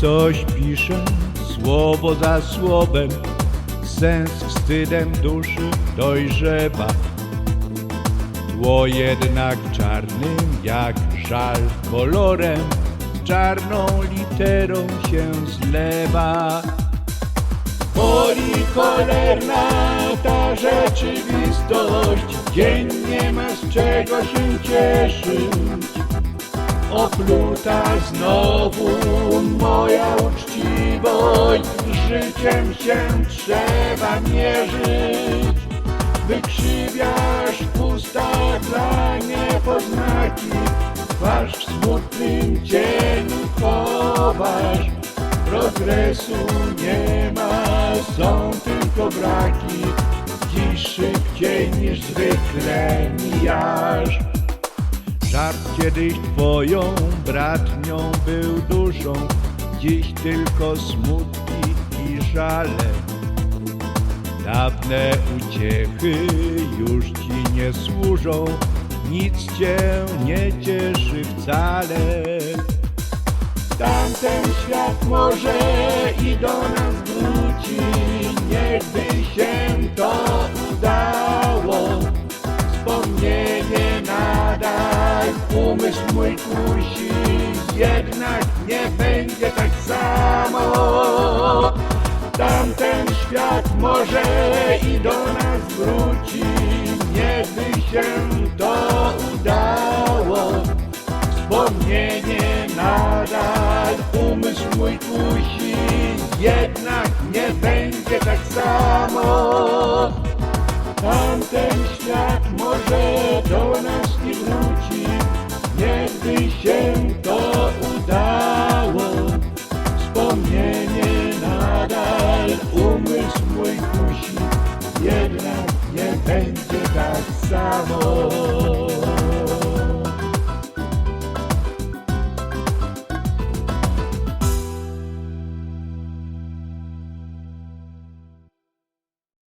coś piszę, słowo za słowem, sens wstydem duszy dojrzewa. Tło jednak czarnym jak żal kolorem, czarną literą się zlewa. Boli cholerna ta rzeczywistość, dziennie ma z czego się cieszyć. Opluta znowu moja uczciwość, życiem się trzeba mierzyć. Wykrzywiasz w ustach dla niepoznaki, twarz w smutnym cieniu chowasz. Progresu nie ma, są tylko braki, dziś szybciej niż zwykle mijasz. Żart kiedyś twoją bratnią był duszą, dziś tylko smutki i żale. Dawne uciechy już ci nie służą, nic cię nie cieszy wcale. Tamten świat może i do nas wróci, niechby umysł mój kusi, jednak nie będzie tak samo. Tamten świat może i do nas wróci, niechby się to udało. Wspomnienie nadal umysł mój kusi, jednak nie będzie tak samo. Tamten świat może do nas Wspomnienie nadal. Umysł mój kusi, jednak